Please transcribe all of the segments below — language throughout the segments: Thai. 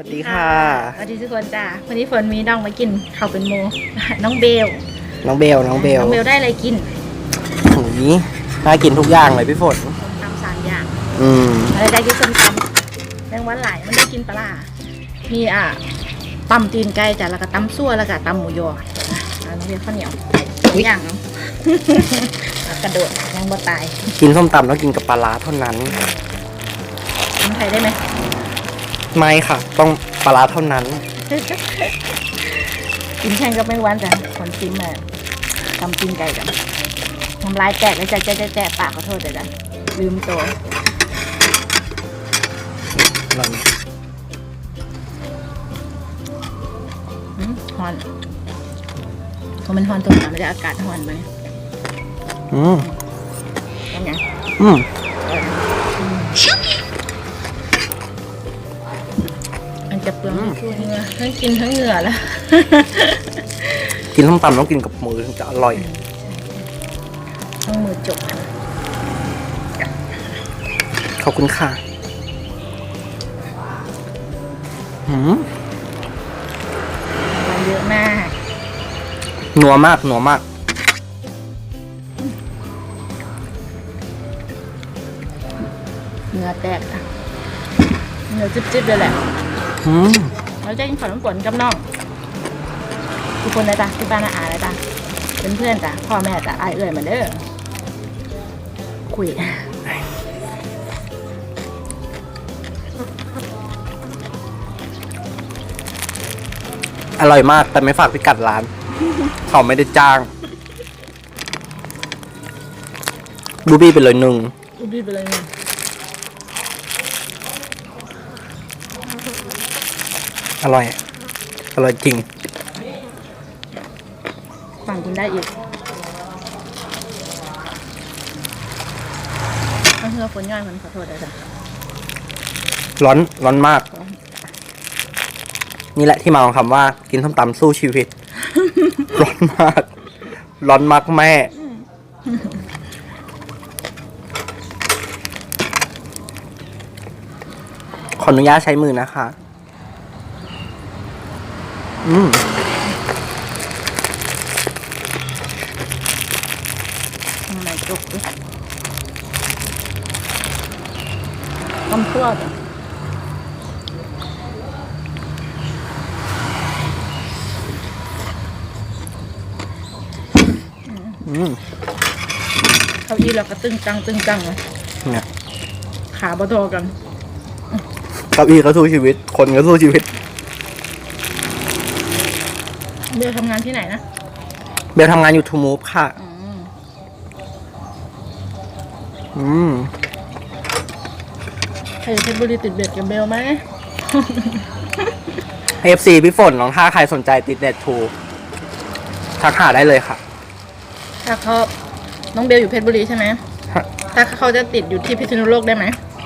วัสดีค่ะสวัสดีทุกคนจ้าวันนี้ฝนมีน้องมากินข้าวเป็นโม น้องเบล น้องเบล น้องเบล น้องเบลได้อะไรกินหูยน่ากินทุกอย่างเลยพี่ฝนส้มตำสามอย่าง อืมอะไรได้กินส้มตำแมงวันไหลายมันได้กินปลาร้ามีอะตำตีนไก่จ้ะแล้วก็ตำซั่วแล้วก็ตำหมูยอนะแล้วน้องเบลข้าวเหนียวสองอย่างเนาะอะกระโดดยังบ่ตาย กินส้มตำต้องกินกับปลาร้าเท่านั้นทำไทยได้ไหม ไม่ค่ะ ต้องปลาร้าเท่านั้น กินแข่งกับแมงวันจ้ะคนซิมมาทำตีนไก่จ้ะน้ำลายแตกเลยจ้ะแจ๊ะแจ๊ะแจ๊ะปากขอโทษจ้ะจ้ะลืมตัวอืมฮอนเพราะมันฮอนตรงนั้นมันจะอากาศฮอนไปอืมเป็นไงอืม จะเปลืองทิชชู่เนื้อทั้งกินทั้งเหงื่อแล้วกินส้มตำต้องกินกับมือถึงจะอร่อยต้องมือจบนะขอบคุณค่ะหืมมันเยอะมากนัวมากนัวมากเหงื่อแตกอะเหงื่อจิ๊บๆเลยแหละ อืมเราจะกินขนมฝนกับน้องทุกคนเลยจ้ะที่บ้านอาอาเลยจ้ะเป็นเพื่อนจ้ะพ่อแม่จ้ะอายเอื่อยเหมือนเด้อคุยอร่อยมาก แต่ไม่ฝากพิกัดร้าน เขาไม่ได้จ้างบูบี้ไปเลยหนึ่งอุบีไปเลยเนี่ย อร่อย อร่อยจริงฝั่งกินได้อีกต้องเฮือฝนย่อยมันขอโทษเลยจ้ะร้อน ร้อนมาก นี่แหละที่มาของคำว่า กินส้มตำสู้ชีวิต ร้อนมาก ร้อนมากแม่ ขออนุญาตใช้มือนะคะ อืมทำไมจุกด้วยต้มทั่วจ้ะอืมเก้าอี้เราก็ตึงตังตึงตังเลยเนี่ยขาบะโทอกันเก้าอี้ก็สู้ชีวิต คนก็สู้ชีวิต เบลทำงานที่ไหนนะ เบลทำงานอยู่ทูมูฟค่ะ อืมอืม ใครอยู่เพชรบุรีติดเบ็ดกับเบลไหม FC พี่ฝนน้องถ้าใครสนใจติดเน็ตทูทักหาได้เลยค่ะ ถ้าเขาน้องเบลอยู่เพชรบุรีใช่ไหมฮะ ถ้าเขาจะติดอยู่ที่พิษณุโลกได้ไหม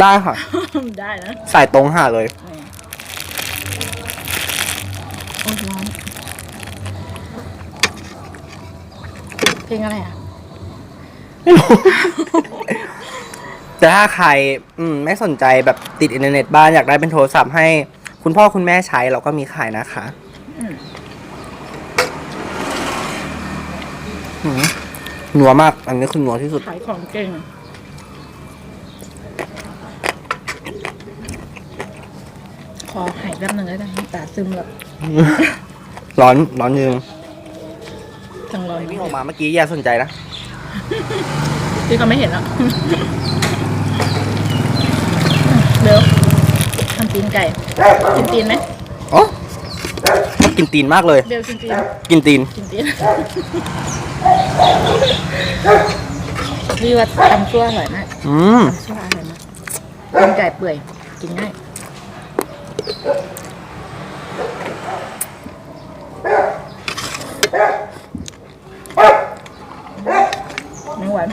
ได้ค่ะ ได้นะ สายตรงหาเลย โอ้ยร้อน เพลงอะไรอะ ไม่รู้ แต่ถ้าใครอืมไม่สนใจแบบติดอินเทอร์เน็ตบ้านอยากได้เป็นโทรศัพท์ให้คุณพ่อคุณแม่ใช้เราก็มีขายนะคะอืมอืมนัวมาก อันนี้คือนัวที่สุด ขายของเก่ง ขอหายแป๊บหนึ่งได้ไหมน้ำตาซึมแบบ ร้อนร้อนจริงจังเลย วิ่งออกมาเมื่อกี้อย่าสนใจนะ พี่ก็ไม่เห็นแล้วเดี๋ยวทำตีนไก่กินตีนไหมโอ้ชอบกินตีนมากเลยเบลกินตีนกินตีนกินตีนพี่ว่าตำชั่วอร่อยมากอืมตำชั่วอร่อยมากตีนไก่เปื่อยกินง่ายไม่ หวาน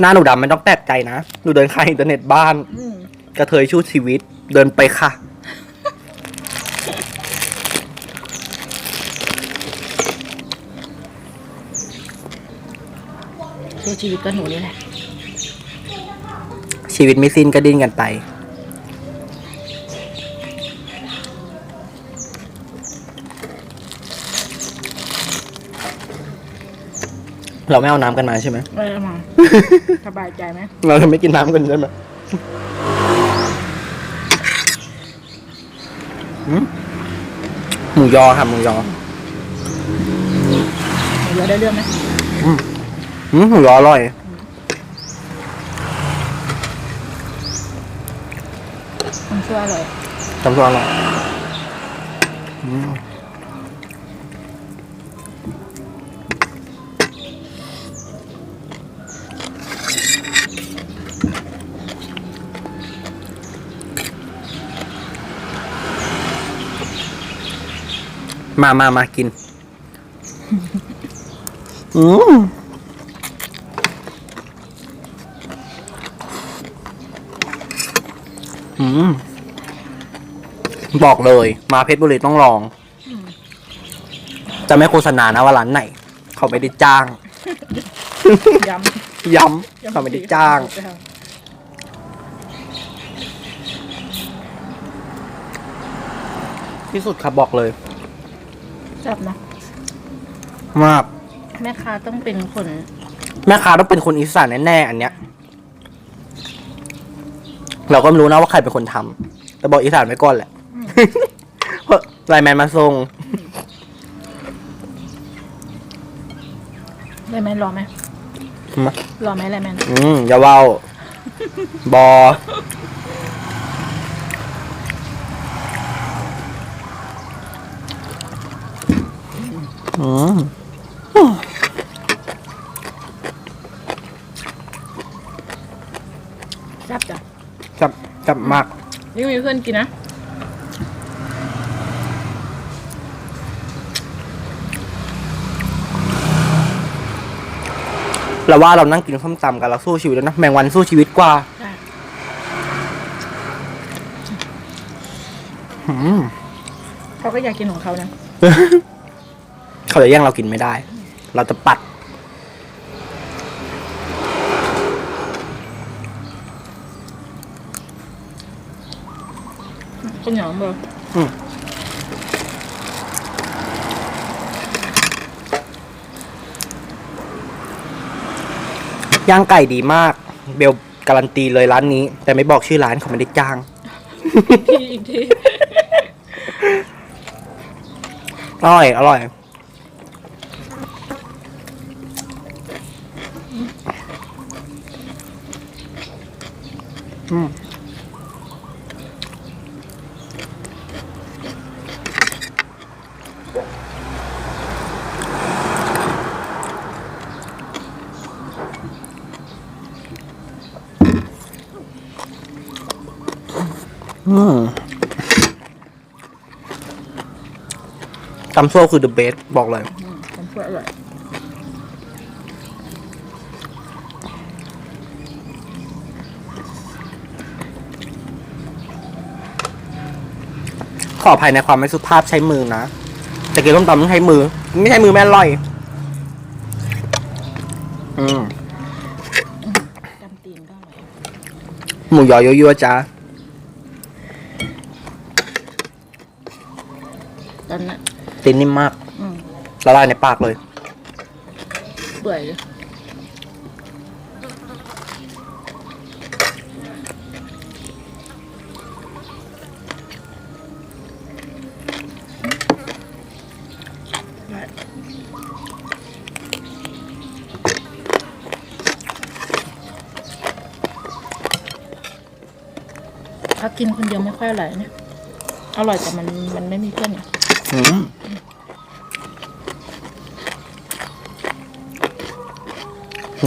หน้าหนูดำไม่ต้องแปลกใจนะ หนูเดินขายอินเทอร์เน็ตบ้าน อืมกระเทยชู้ชีวิต เดินไปค่ะสู้ชีวิตก็หนูนี่แหละ ชีวิตไม่สิ้นก็ดิ้นกันไป เราไม่เอาน้ำกันมาใช่ไหมไม่ได้มา สบายใจไหมเราจะไม่กินน้ำกันใช่ไหมอืมหมูยอค่ะหมูยอหนูได้เรื่องไหมอืมหมูยออร่อย มันช่วยอร่อยจำตัวอร่อยอืม มามามากิน อืมอืมบอกเลย มาเพชรบุรีต้องลอง จะไม่โฆษณานะว่าร้านไหน เขาไม่ได้จ้าง ย้ำย้ำเขาไม่ได้จ้าง ที่สุดครับบอกเลยแซ่บนะ มาก แม่ค้าต้องเป็นคนแม่ค้าต้องเป็นคนอีสานแน่ๆอันเนี้ย เราก็ไม่รู้นะว่าใครเป็นคนทำแต่บอกอีสานไว้ก่อนแหละ เพราะไลน์แมนมาส่งไลแมนรอไหมมารอไหมไลแมนอืมอย่าเว้าบอ แซ่บจ้ะจับจับมาก นี่มีเพื่อนกินนะเราว่าเรานั่งกินส้มตำกันเราสู้ชีวิตแล้วนะ แมงวันสู้ชีวิตกว่าใช่อืม เขาก็อยากกินของเขานะ เขาจะแย่งเรากินไม่ได้ เราจะปัดคนเหนียวเบอร์อืม ย่างไก่ดีมาก เบลการันตีเลยร้านนี้ แต่ไม่บอกชื่อร้านเขาไม่ได้จ้าง ทีอีกที อร่อย อร่อย อืมตำซั่วคือ the best บอกเลยอืมมันช่วอร่อย ออภัยในความไม่สุภาพใช้มือนะแต่กินต้มตำต้องใช้มือ ไม่ใช้มือแม่อร่อย อืมจำตีนก็อร่อยหมูยอยั่วๆจ้าตอนนั้นตีนนิ่มมากอืมละลายในปากเลย เปื่อยเลย ถ้ากินคนเดียวไม่ค่อยอร่อยเนี่ยอร่อยแต่มันมันไม่มีเพื่อนเนี่ยอืม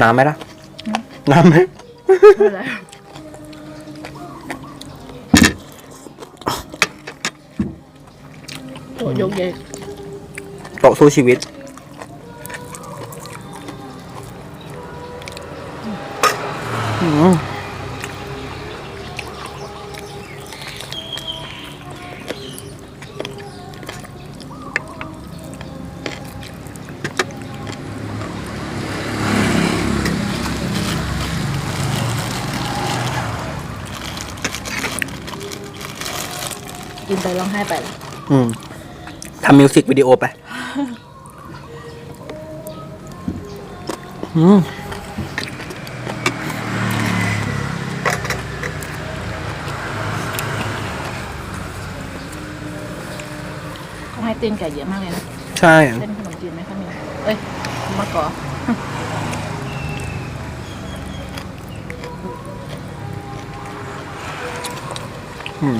น้ำไหมล่ะ น้ำไหมไม่เป็นไรโอ้ยกเยกโตะสู้ชีวิต อืม กินไปร้องไห้ไปละอืมทำมิวสิกวิดีโอไป อืมเขาให้ตีนไก่เยอะมากเลยนะใช่เล่นขนมจีนไหมคะมีเอ้ยมะกอกอืม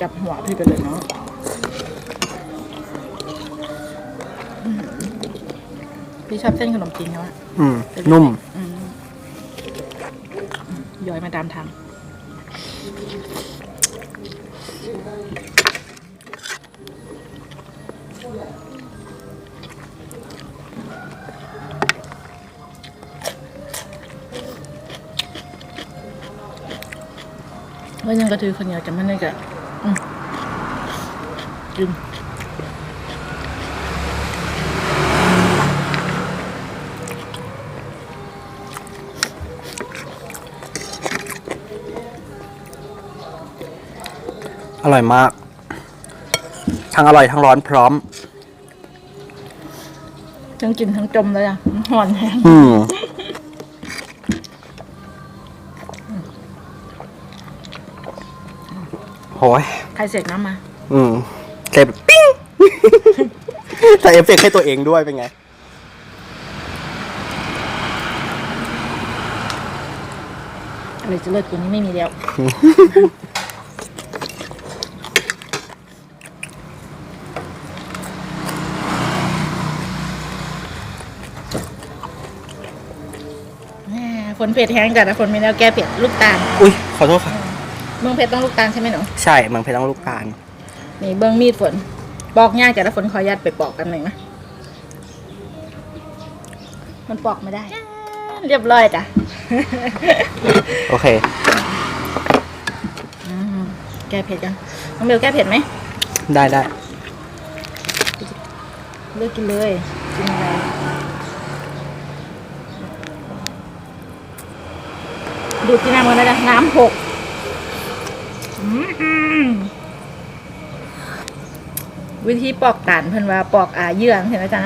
ดึงกลับหัวพี่ไปเลยเนาะอืมพี่ชอบเส้นขนมจีนเขาอะอืม นุ่ม อืมย้อยมาตามทางว่ายังกระถือคนเดียวจะมันนี่กะอืม กินอร่อยมาก ทั้งอร่อยทั้งร้อนพร้อม ทั้งกินทั้งจมเลยอะมันหอนแห้งอืมโหยใครเสกน้ำมา อืม เจ็บปิ้ง ใส่เอฟเฟกต์ให้ตัวเองด้วยเป็นไง อะไรจะเลิศกว่านี้ไม่มีแล้ว แหม่ฝนเผ็ดแห้งกันนะฝนมีแนวแก้เผ็ดลูกตาลอุ้ยขอโทษค่ะ เมืองเผ็ดต้องลูกตาลใช่ไหมหนู ใช่เมืองเพชรต้องลูกตาล นี่เบื้องมีดฝน ปอกง่ายแต่ละฝนขอยัดไปปอกกันหนึ่งนะ มันปอกไม่ได้ เรียบร้อยจ้ะ โอเคอืมแก้เผ็ดกันน้องเบลแก้เผ็ดไหม ได้ได้เลือกกินเลยกินอะไรดูดที่น้ำกันได้ละน้ำหกอืม วิธีปอกตาลเพิ่นว่าปอกอ่าเยื่อเห็นไหมจ๊ะ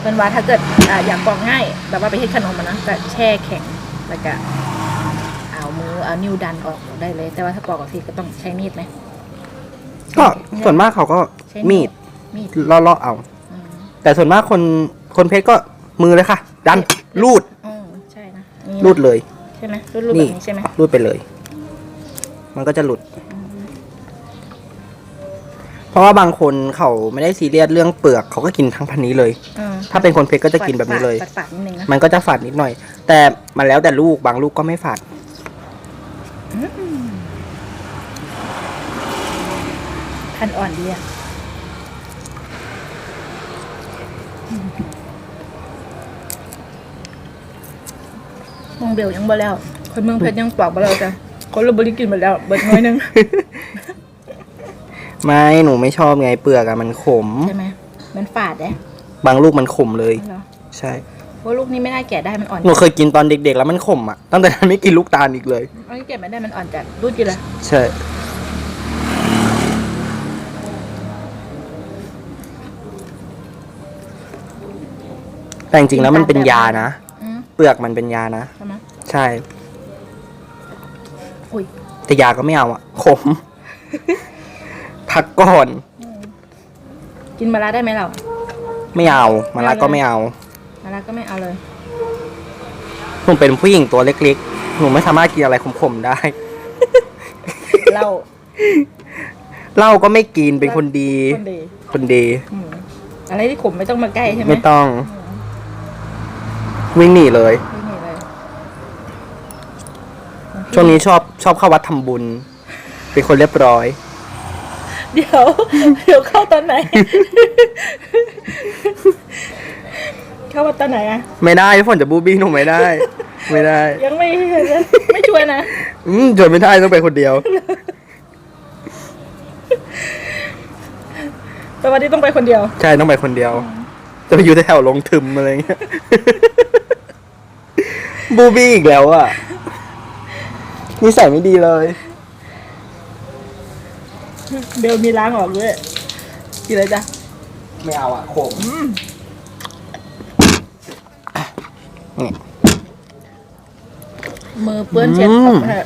เพิ่นว่าถ้าเกิดอ่าอยากปอกง่ายแบบว่าไปเฮ็ดขนมมันนะก็แช่แข็งแล้วก็เอามือเอานิ้วดันออกได้เลย แต่ว่าถ้าปอกกับทีก็ต้องใช้มีดไหม ก็ส่วนมากเขาก็ใช้มีดมีดเลาะๆเอา อืม แต่ส่วนมากคนคนเพชรก็มือเลยค่ะ ดันรูดอืมใช่นะนี่นะรูดเลย ใช่ไหมรูดรูดแบบนี้ใช่ไหมรูดไปเลย มันก็จะหลุด เพราะว่าบางคนเขาไม่ได้ซีเรียสเรื่องเปลือกเขาก็กินทั้งพันนี้เลย อืมถ้าเป็นคนเพชรก็จะกินแบบนี้เลย ฝาดฝาดๆนิดนึงนะมันก็จะฝาดนิดหน่อย แต่มันแล้วแต่ลูกบางลูกก็ไม่ฝาด พันอ่อนดีอะอืมมองเบลยังบ่แล้ว คนเมืองเพชรยังปอกบ่แล้วจ้ะคนเราบริกินหมดแล้วเบิดน้อยหนึง ไม่หนูไม่ชอบไงเปลือกอะมันขม ใช่ไหมมันฝาดเด้บางลูกมันขมเลย เหรอใช่ ว่าลูกนี้ไม่น่าแกะได้มันอ่อนหนูเคยกินตอนเด็กๆ แล้วมันขมอะตั้งแต่นั้นไม่กินลูกตาลอีกเลย อันนี้แกะไม่ได้มันอ่อนจัดรูดกินเลยใช่ แต่จริงๆแล้วมันเป็นยานะ อืมเปลือกมันเป็นยานะ ใช่ไหมใช่ อุ้ยแต่ยาก็ไม่เอาอะขม พักก่อน กินมาลาได้ไหมเรา ไม่เอามาละก็ไม่เอามาลาก็ไม่เอาเลย หนูเป็นผู้หญิงตัวเล็กๆ หนูไม่สามารถกินอะไรขมๆได้ เราเหล้าก็ไม่กินเป็นคนดี คนดีคนดี อืมอะไรที่ขมไม่ต้องมาใกล้ใช่ไหมไม่ต้อง วิ่งหนีเลย ไม่มีเลยช่วงนี้ชอบชอบเข้าวัดทำบุญ เป็นคนเรียบร้อย เดี๋ยว เดี๋ยวเข้าตอนไหน เข้ามาตอนไหนอะไม่ได้ฝนจะบูบี้หนูไม่ได้ ไม่ได้ยังไม่ไม่ช่วยนะอืมชวนไม่ได้ต้องไปคนเดียวแต่วันนี้ต้องไปคนเดียว ใช่ต้องไปคนเดียว จะไปอยู่แถวลงทึมอะไรเงี้ยบูบี้อีกแล้วอะนิสัยไม่ดีเลย เบลมีล้างออกด้วยกินเลยจ้ะไม่เอาอะโขมอืมนี่มือเปื้อนเช็ดอืมของแท้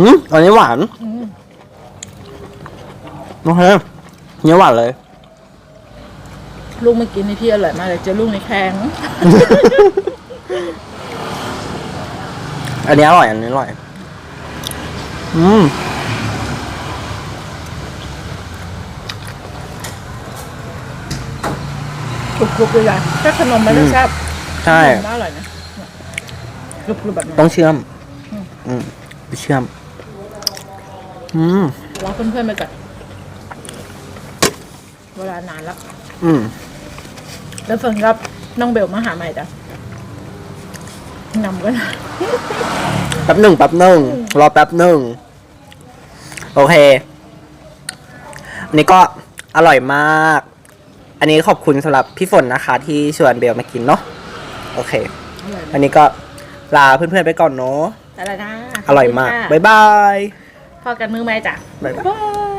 อืมอันนี้หวานอืมโอเคเนื้อหวานเลย ลูกไม่กินนี่พี่อร่อยมากเลยเจอลูกในแข็งอันนี้อร่อย อันนี้อร่อย อืม กรุบๆเลยจ้ะถ้าขนมมันไม่แซ่บใช่ขนมน่าอร่อยนะกรุบๆแบบนี้ต้องเชื่อม อืมอืมไปเชื่อม อืมรอเพื่อนๆไปก่อนเวลานานแล้ว อืม แล้วเฟิร์นรับน้องเบลมาหาใหม่จ้ะนำกันแป๊บหนึ่งแป๊บหนึ่งรอแป๊บหนึ่งโอเค อันนี้ก็อร่อยมาก อันนี้ขอบคุณสำหรับพี่ฝนนะคะ ที่ชวนเบลมากินเนาะโอเคอร่อยอันนี้ก็ลาเพื่อนๆไปก่อนเนาะแต่ละนะอร่อยมาก ขบคุณค่ะบ๊ายบาย พอกันมือไหมจ้ะ บ๊ายบายบ๊ายบาย